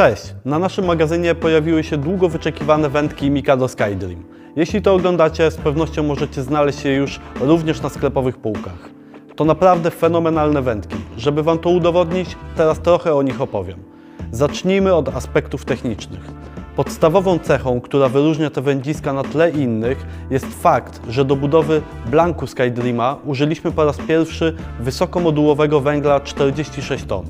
Cześć! Na naszym magazynie pojawiły się długo wyczekiwane wędki Mikado Skydream. Jeśli to oglądacie, z pewnością możecie znaleźć je już również na sklepowych półkach. To naprawdę fenomenalne wędki. Żeby Wam to udowodnić, teraz trochę o nich opowiem. Zacznijmy od aspektów technicznych. Podstawową cechą, która wyróżnia te wędziska na tle innych, jest fakt, że do budowy blanku Skydreama użyliśmy po raz pierwszy wysokomodułowego węgla 46 ton.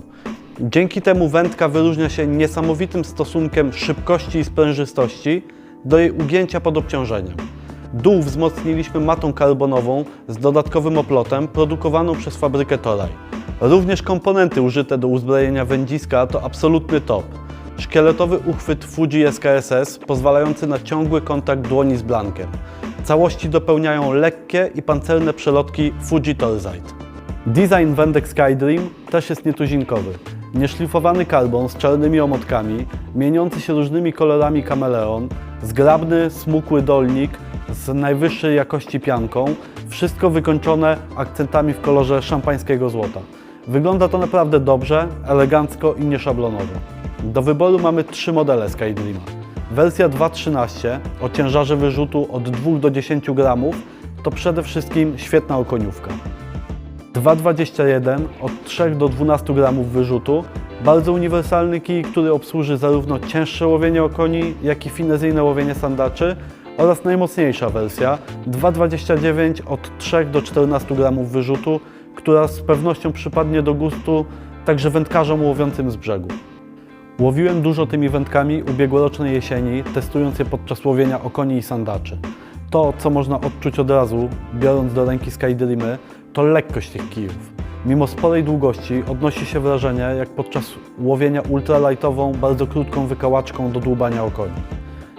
Dzięki temu wędka wyróżnia się niesamowitym stosunkiem szybkości i sprężystości do jej ugięcia pod obciążeniem. Dół wzmocniliśmy matą karbonową z dodatkowym oplotem produkowaną przez fabrykę Toraj. Również komponenty użyte do uzbrojenia wędziska to absolutny top. Szkieletowy uchwyt Fuji SKSS pozwalający na ciągły kontakt dłoni z blankiem. Całości dopełniają lekkie i pancerne przelotki Fuji Torzite. Design wędek Skydream też jest nietuzinkowy. Nieszlifowany karbon z czarnymi omotkami, mieniący się różnymi kolorami kameleon, zgrabny, smukły dolnik z najwyższej jakości pianką, wszystko wykończone akcentami w kolorze szampańskiego złota. Wygląda to naprawdę dobrze, elegancko i nieszablonowo. Do wyboru mamy trzy modele Skydreama. Wersja 2.13 o ciężarze wyrzutu od 2 do 10 gramów to przede wszystkim świetna okoniówka. 2,21 od 3 do 12 gramów wyrzutu. Bardzo uniwersalny kij, który obsłuży zarówno cięższe łowienie okoni, jak i finezyjne łowienie sandaczy oraz najmocniejsza wersja 2,29 od 3 do 14 gramów wyrzutu, która z pewnością przypadnie do gustu także wędkarzom łowiącym z brzegu. Łowiłem dużo tymi wędkami ubiegłorocznej jesieni, testując je podczas łowienia okoni i sandaczy. To, co można odczuć od razu, biorąc do ręki Skydreamy, to lekkość tych kijów. Mimo sporej długości odnosi się wrażenie, jak podczas łowienia ultralightową, bardzo krótką wykałaczką do dłubania okoni.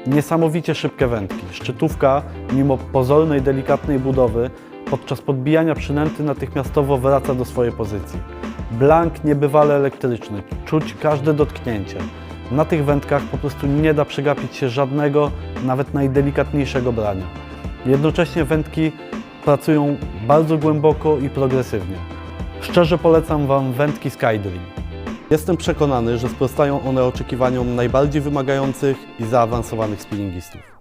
Niesamowicie szybkie wędki. Szczytówka, mimo pozornej, delikatnej budowy, podczas podbijania przynęty natychmiastowo wraca do swojej pozycji. Blank niebywale elektryczny, czuć każde dotknięcie. Na tych wędkach po prostu nie da przegapić się żadnego, nawet najdelikatniejszego brania. Jednocześnie wędki pracują bardzo głęboko i progresywnie. Szczerze polecam Wam wędki Skydream. Jestem przekonany, że sprostają one oczekiwaniom najbardziej wymagających i zaawansowanych spinningistów.